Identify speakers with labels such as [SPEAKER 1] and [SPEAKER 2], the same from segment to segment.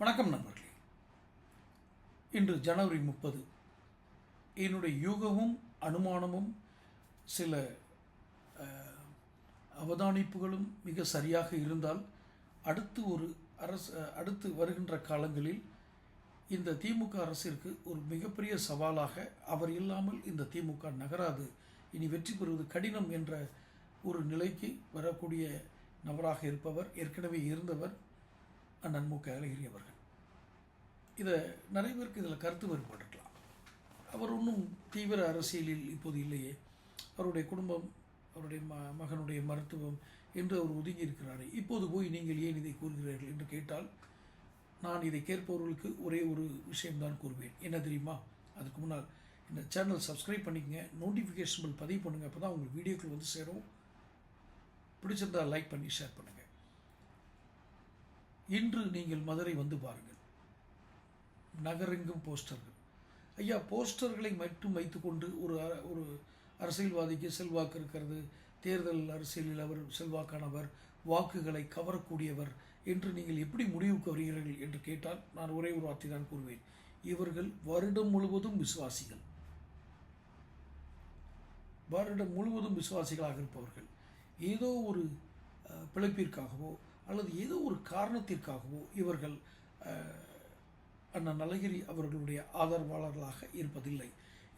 [SPEAKER 1] வணக்கம் நண்பர்களே. இன்று ஜனவரி முப்பது. என்னுடைய யூகமும் அனுமானமும் சில அவதானிப்புகளும் மிக சரியாக இருந்தால் அடுத்து ஒரு அரசு அடுத்து வருகின்ற காலங்களில் இந்த திமுக அரசிற்கு ஒரு மிகப்பெரிய சவாலாக அவர் இல்லாமல் இந்த திமுக நகராது. இனி வெற்றி பெறுவது கடினம் என்ற ஒரு நிலைக்கு வரக்கூடிய நபராக இருப்பவர் ஏற்கனவே இருந்தவர் அண்ணன் மு க அழகிரி அவர்கள் இதை நிறைய பேருக்கு இதில் கருத்து வேறுபாடு இருக்கலாம் அவர் ஒன்றும் தீவிர அரசியலில் இப்போது இல்லையே. அவருடைய குடும்பம் அவருடைய ம மகனுடைய மருத்துவம் என்று அவர் ஒதுங்கி இருக்கிறார். இப்போது போய் நீங்கள் ஏன் இதை கூறுகிறீர்கள் என்று கேட்டால் நான் இதை கேட்பவர்களுக்கு ஒரே ஒரு விஷயம்தான் கூறுவேன். என்ன தெரியுமா? அதுக்கு முன்னால் இந்த சேனல் சப்ஸ்கிரைப் பண்ணிக்கங்க நோட்டிஃபிகேஷன் பில் பதிவு பண்ணுங்கள் அப்போ தான் உங்களுக்கு வீடியோக்கள் வந்து சேரும். பிடிச்சிருந்தால் லைக் பண்ணி ஷேர் பண்ணுங்கள் இன்று நீங்கள் மதுரை வந்து பாருங்கள். நகரெங்கும் போஸ்டர்கள். ஐயா போஸ்டர்களை மட்டும் வைத்துக்கொண்டு ஒரு ஒரு அரசியல்வாதிக்கு செல்வாக்கு இருக்கிறது. தேர்தல் அரசியலில் அவர் செல்வாக்கானவர் வாக்குகளை கவரக்கூடியவர் என்று நீங்கள் எப்படி முடிவுக்கு வருகிறீர்கள் என்று கேட்டால் நான் ஒரே ஒரு வார்த்தை தான் கூறுவேன். இவர்கள் வருடம் முழுவதும் விசுவாசிகள். வருடம் முழுவதும் விசுவாசிகளாக இருப்பவர்கள். ஏதோ ஒரு பிழைப்பிற்காகவோ அல்லது ஏதோ ஒரு காரணத்திற்காகவோ இவர்கள் அண்ணன் நலகிரி அவர்களுடைய ஆதரவாளர்களாக இருப்பதில்லை.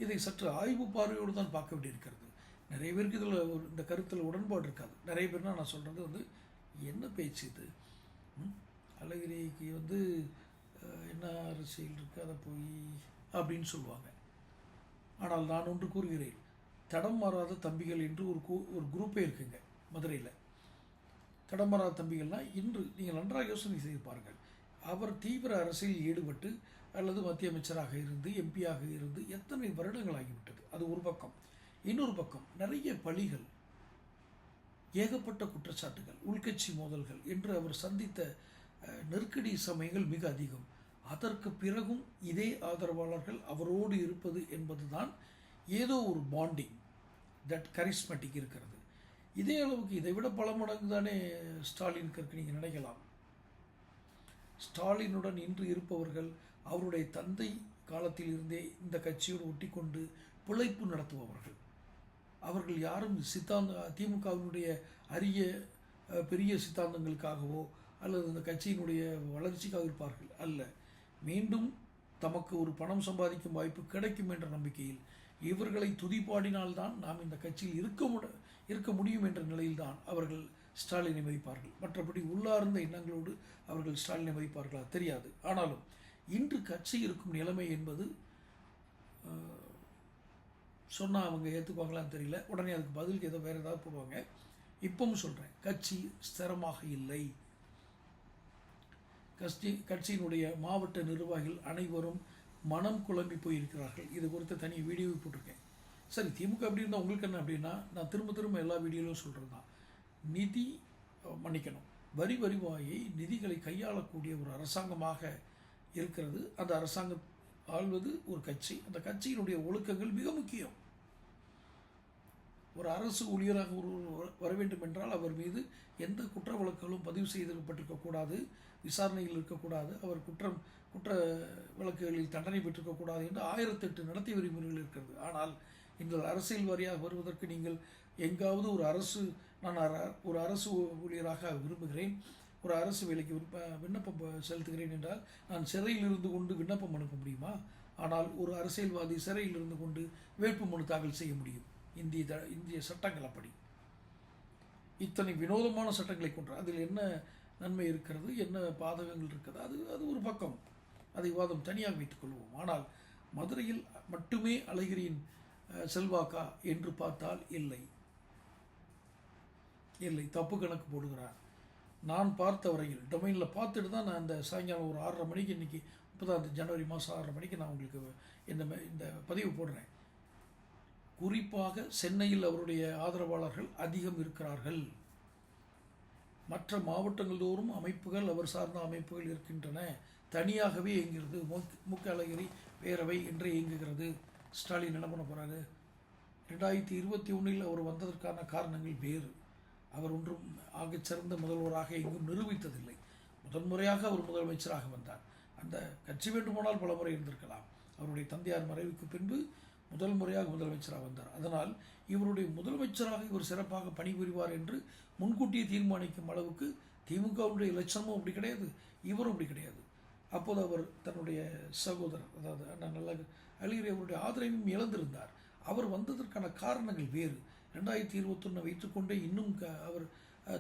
[SPEAKER 1] இதை சற்று ஆய்வு பார்வையோடு தான் பார்க்க வேண்டியிருக்கிறது. நிறைய பேருக்கு இதில் ஒரு இந்த கருத்தில் உடன்பாடு இருக்காது. நிறைய பேர்னா நான் சொல்கிறது வந்து என்ன பேச்சு இது? அழகிரிக்கு வந்து என்ன அரசியல் இருக்குது அதை போய் அப்படின்னு சொல்லுவாங்க. ஆனால் நான் ஒன்று கூறுகிறேன். தடம் மாறாத தம்பிகள் என்று ஒரு கு ஒரு குரூப்பே இருக்குங்க மதுரையில். தடம் மாறாத தம்பிகள்னால் இன்று நீங்கள் நன்றாக யோசனை செய்து பாருங்கள். அவர் தீவிர அரசியல் ஈடுபட்டு அல்லது மத்திய அமைச்சராக இருந்து எம்பியாக இருந்து எத்தனை வருடங்கள் ஆகிவிட்டது? அது ஒரு பக்கம். இன்னொரு பக்கம் நிறைய பழிகள் ஏகப்பட்ட குற்றச்சாட்டுகள் உள்கட்சி மோதல்கள் என்று அவர் சந்தித்த நெருக்கடி சமயங்கள் மிக அதிகம். அதற்கு பிறகும் இதே ஆதரவாளர்கள் அவரோடு இருப்பது என்பதுதான் ஏதோ ஒரு பாண்டிங் தட் கரிஸ்மெட்டிக் இருக்கிறது. இதே அளவுக்கு இதை விட பல மடங்கு தானே ஸ்டாலினுக்கு இருக்கு நீங்கள் நினைக்கலாம். ஸ்டாலினுடன் இன்று இருப்பவர்கள் அவருடைய தந்தை காலத்தில் இருந்தே இந்த கட்சியோடு ஒட்டிக்கொண்டு பிழைப்பு நடத்துபவர்கள். அவர்கள் யாரும் சித்தாந்த திமுகவினுடைய அரிய பெரிய சித்தாந்தங்களுக்காகவோ அல்லது இந்த கட்சியினுடைய வளர்ச்சிக்காக இருப்பார்கள். அல்ல. மீண்டும் தமக்கு ஒரு பணம் சம்பாதிக்கும் வாய்ப்பு கிடைக்கும் என்ற நம்பிக்கையில் இவர்களை துதிப்பாடினால்தான் நாம் இந்த கட்சியில் இருக்க முட இருக்க முடியும் என்ற நிலையில்தான் அவர்கள் ஸ்டாலினை மதிப்பார்கள். மற்றபடி உள்ளார்ந்த எண்ணங்களோடு அவர்கள் ஸ்டாலினை மதிப்பார்களா தெரியாது. ஆனாலும் இன்று கட்சி இருக்கும் நிலைமை என்பது சொன்னால் அவங்க ஏற்றுக்குவாங்களான்னு தெரியல. உடனே அதுக்கு பதிலுக்கு ஏதோ வேறு ஏதாவது போடுவாங்க. இப்பவும் சொல்கிறேன் கட்சி ஸ்திரமாக இல்லை. கட்சி கட்சியினுடைய மாவட்ட நிர்வாகிகள் அனைவரும் மனம் குழம்பி போயிருக்கிறார்கள். இது குறித்து தனி வீடியோவை போட்டிருக்கேன். சரி திமுக அப்படி இருந்தால் உங்களுக்கு என்ன அப்படின்னா நான் திரும்ப திரும்ப எல்லா வீடியோலையும் சொல்கிறது தான் நிதி மன்னிக்கணும். வரி வருவாயை நிதிகளை கையாளக்கூடிய ஒரு அரசாங்கமாக இருக்கிறது. அந்த அரசாங்கம் ஆள்வது ஒரு கட்சி. அந்த கட்சியினுடைய ஒழுக்கங்கள் மிக முக்கியம். ஒரு அரசு ஊழியராக ஒரு வர வேண்டும் என்றால் அவர் மீது எந்த குற்ற வழக்குகளும் பதிவு செய்திருக்கப்பட்டிருக்கக்கூடாது. விசாரணையில் இருக்கக்கூடாது. அவர் குற்றம் குற்ற வழக்குகளில் தண்டனை பெற்றிருக்கக்கூடாது என்று ஆயிரத்தெட்டு நடத்தை விதிமுறைகள் இருக்கிறது. ஆனால் நீங்கள் அரசியல் வாரியாக வருவதற்கு நீங்கள் எங்காவது ஒரு அரசு நான் அர- ஒரு அரசு ஊழியராக விரும்புகிறேன். ஒரு அரசு வேலைக்கு விருப்ப விண்ணப்பம் செலுத்துகிறேன் என்றால் நான் சிறையில் இருந்து கொண்டு விண்ணப்பம் அனுப்ப முடியுமா? ஆனால் ஒரு அரசியல்வாதி சிறையில் இருந்து கொண்டு வேட்புமனு தாக்கல் செய்ய முடியும். இந்திய த- இந்திய சட்டங்கள் அப்படி. இத்தனை வினோதமான சட்டங்களை கொண்டு அதில் என்ன நன்மை இருக்கிறது? என்ன பாதகங்கள் இருக்கிறது? அது அது ஒரு பக்கம். அதை விவாதம் தனியாக வைத்துக் கொள்வோம். ஆனால் மதுரையில் மட்டுமே அழகிரியின் செல்வாக்கா என்று பார்த்தால் இல்லை. இல்லை தப்பு கணக்கு போடுகிறார். நான் பார்த்த வரையில் டொமைனில் பார்த்துட்டு தான் நான் இந்த சாயங்காலம் ஒரு ஆறரை மணிக்கு இன்றைக்கி முப்பதாம் ஜனவரி மாதம் ஆறரை மணிக்கு நான் உங்களுக்கு இந்த இந்த பதிவு போடுறேன். குறிப்பாக சென்னையில் அவருடைய ஆதரவாளர்கள் அதிகம் இருக்கிறார்கள். மற்ற மாவட்டங்கள் தோறும் அமைப்புகள் அவர் சார்ந்த அமைப்புகள் இருக்கின்றன. தனியாகவே இயங்குகிறது. மு- க அழகிரி பேரவை என்று இயங்குகிறது. ஸ்டாலின் என்ன பண்ண போகிறாரு ரெண்டாயிரத்தி இருபத்தி ஒன்றில் அவர் வந்ததற்கான காரணங்கள் வேறு. அவர் ஒன்றும் ஆகச் சிறந்த முதல்வராக எங்கும் நிரூபித்ததில்லை. முதன்முறையாக அவர் முதலமைச்சராக வந்தார். அந்த கட்சி வேண்டுமானால் பல முறை இருந்திருக்கலாம். அவருடைய தந்தையார் மறைவுக்கு பின்பு முதல் முறையாக முதலமைச்சராக வந்தார். அதனால் இவருடைய முதலமைச்சராக இவர் சிறப்பாக பணிபுரிவார் என்று முன்கூட்டியே தீர்மானிக்கும் அளவுக்கு திமுகவுடைய லட்சணமும் அப்படி கிடையாது. இவரும் அப்படி கிடையாது. அப்போது அவர் தன்னுடைய சகோதரர் அதாவது அண்ணன் நல்ல அழகிரி அவருடைய ஆதரவையும் இழந்திருந்தார். அவர் வந்ததற்கான காரணங்கள் வேறு. ரெண்டாயிரத்தி இருபத்தொன்னு வைத்துக்கொண்டே இன்னும் க அவர்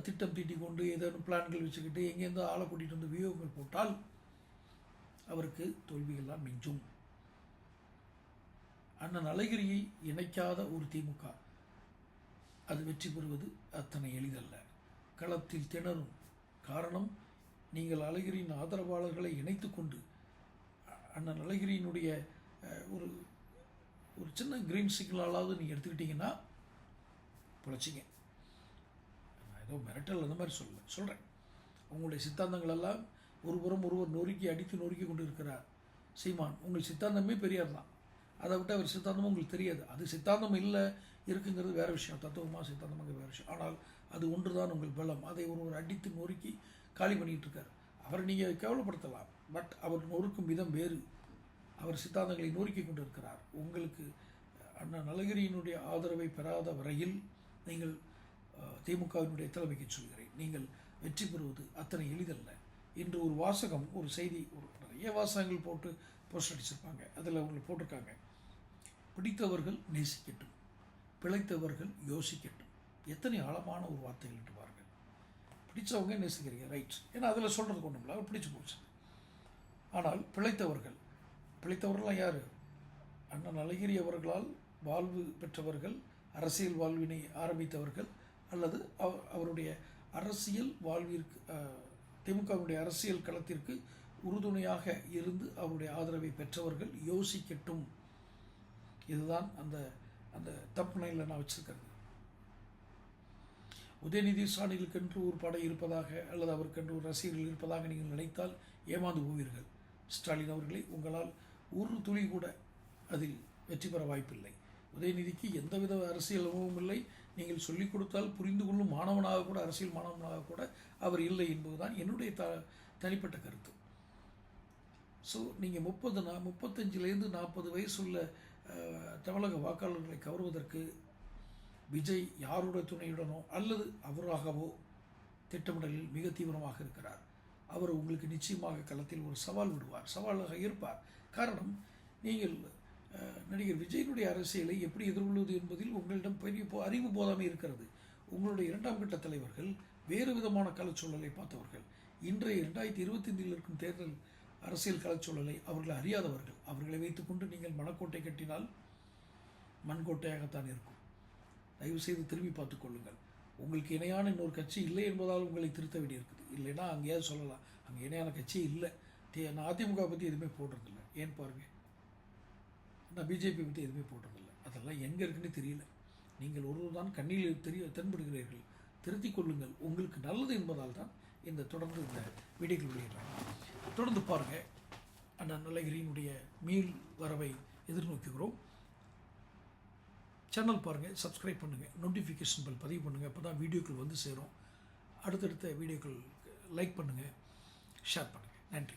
[SPEAKER 1] திட்டம் தீட்டிக் கொண்டு ஏதேனும் பிளான்கள் வச்சுக்கிட்டு எங்கேருந்து ஆளை கூட்டிகிட்டு வந்து வியூகங்கள் போட்டால் அவருக்கு தோல்வியெல்லாம் மிஞ்சும். அண்ணன் அழகிரியை இணைக்காத ஒரு திமுக அது வெற்றி பெறுவது அத்தனை எளிதல்ல. களத்தில் திணறும் காரணம் நீங்கள் அழகிரியின் ஆதரவாளர்களை இணைத்து கொண்டு அண்ணன் அழகிரியினுடைய ஒரு ஒரு சின்ன கிரீன் சிக்னலாவது நீங்கள் எடுத்துக்கிட்டீங்கன்னா பிழைச்சிங்க நான் ஏதோ மிரட்டல் அந்த மாதிரி சொல்லல சொல்கிறேன் உங்களுடைய சித்தாந்தங்கள் எல்லாம் ஒருபுறம் ஒருவர் நொறுக்கி அடித்து நொறுக்கி கொண்டு இருக்கிறார் சீமான் உங்கள் சித்தாந்தமே பெரியார் தான் அதை விட்டு அவர் சித்தாந்தமும் உங்களுக்கு தெரியாது. அது சித்தாந்தம் இல்லை இருக்குங்கிறது வேற விஷயம். தத்துவமாக சித்தாந்தமாக வேறு விஷயம். ஆனால் அது ஒன்று தான் உங்கள் பலம். அதை ஒருவர் அடித்து நொறுக்கி காலி பண்ணிகிட்டு இருக்கார் அவரை நீங்கள் கேவலப்படுத்தலாம். பட் அவர் நொறுக்கும் விதம் வேறு. அவர் சித்தாந்தங்களை நொறுக்கி கொண்டு இருக்கிறார் உங்களுக்கு அண்ணா நலகிரியினுடைய ஆதரவை பெறாத வரையில் நீங்கள் திமுகவினுடைய தலைமைக்கு சொல்கிறேன். நீங்கள் வெற்றி பெறுவது அத்தனை எளிதல்ல. இன்று ஒரு வாசகம் ஒரு செய்தி ஒரு நிறைய வாசகங்கள் போட்டு போஸ்ட் அடிச்சிருப்பாங்க. அதில் அவங்களை போட்டிருக்காங்க. பிடித்தவர்கள் நேசிக்கட்டும். பிழைத்தவர்கள் யோசிக்கட்டும். எத்தனை ஆழமான ஒரு வார்த்தைகள் என்று பாருங்கள். பிடிச்சவங்க நேசிக்கிறீங்க ரைட் ஏன்னா அதில் சொல்கிறது ஒன்றும் இல்லை. அவர் பிடிச்சு போச்சு. ஆனால் பிழைத்தவர்கள் பிழைத்தவர்கள்லாம் யார்? அண்ணன் அழகிரி அவர்களால் வாழ்வு பெற்றவர்கள் அரசியல் வாழ்வினை ஆரம்பித்தவர்கள் அல்லது அவ- அவருடைய அரசியல் வாழ்விற்கு திமுகவினுடைய அரசியல் களத்திற்கு உறுதுணையாக இருந்து அவருடைய ஆதரவை பெற்றவர்கள் யோசிக்கட்டும். இதுதான் அந்த அந்த தப்புனையில் நான் வச்சிருக்கிறது. உதயநிதி ஸ்டாலினுக்கென்று ஒரு படை இருப்பதாக அல்லது அவருக்கென்று ஒரு ரசிகர்கள் இருப்பதாக நீங்கள் நினைத்தால் ஏமாந்து போவீர்கள். ஸ்டாலின் அவர்களை உங்களால் ஒரு துளி கூட அதில் வெற்றி பெற வாய்ப்பில்லை. உதயநிதிக்கு எந்தவித அரசியல் அனுபவம் இல்லை. நீங்கள் சொல்லிக் கொடுத்தால் புரிந்து கொள்ளும் மாணவனாக கூட அரசியல் மாணவனாக கூட அவர் இல்லை என்பதுதான் என்னுடைய த தனிப்பட்ட கருத்து. ஸோ நீங்கள் முப்பது நா முப்பத்தஞ்சிலேருந்து நாற்பது வயசுள்ள தமிழக வாக்காளர்களை கவர்வதற்கு விஜய் யாருடைய துணையுடனோ அல்லது அவராகவோ திட்டமிடலில் மிக தீவிரமாக இருக்கிறார். அவர் உங்களுக்கு நிச்சயமாக களத்தில் ஒரு சவால் விடுவார் சவாலாக இருப்பார். காரணம் நீங்கள் நடிகர் விஜயனுடைய அரசியலை எப்படி எதிர்கொள்வது என்பதில் உங்களிடம் பெரிய அறிவு போதாமல் இருக்கிறது. உங்களுடைய இரண்டாம் கட்ட தலைவர்கள் வேறு விதமான கலச்சூழலை பார்த்தவர்கள். இன்றைய இரண்டாயிரத்தி இருபத்தைந்தில் இருக்கும் தேர்தல் அரசியல் கலச்சூழலை அவர்கள் அறியாதவர்கள். அவர்களை வைத்துக்கொண்டு நீங்கள் மனக்கோட்டை கட்டினால் மண்கோட்டையாகத்தான் இருக்கும். தயவுசெய்து திரும்பி பார்த்து கொள்ளுங்கள். உங்களுக்கு இணையான இன்னொரு கட்சி இல்லை என்பதால் உங்களை திருத்த வேண்டியிருக்குது. இல்லைன்னா அங்கேயாவது சொல்லலாம். அங்கே இணையான கட்சியே இல்லை. தே- நான் அதிமுக பற்றி எதுவுமே போடுறதில்ல. ஏன் பாருங்க? நான் பிஜேபி பற்றி எதுவுமே போடுறதில்ல. அதெல்லாம் எங்கே இருக்குன்னு தெரியல. நீங்கள் ஒருவர் தான் கண்ணில் தெரிய தென்படுகிறீர்கள். திருத்திக் கொள்ளுங்கள். உங்களுக்கு நல்லது என்பதால் தான் இந்த தொடர்ந்து இந்த வீடியோக்கள் வெளியிடுறாங்க. தொடர்ந்து பாருங்கள் அண்ணன் நல்லகிரியினுடைய மீள் வரவை எதிர்நோக்குகிறோம். சேனல் பாருங்கள் சப்ஸ்கிரைப் பண்ணுங்கள் நோட்டிஃபிகேஷன் பெல் பதிவு பண்ணுங்கள் அப்போ தான் வீடியோக்கள் வந்து சேரும். அடுத்தடுத்த வீடியோக்கள் லைக் பண்ணுங்கள் ஷேர் பண்ணுங்கள் நன்றி.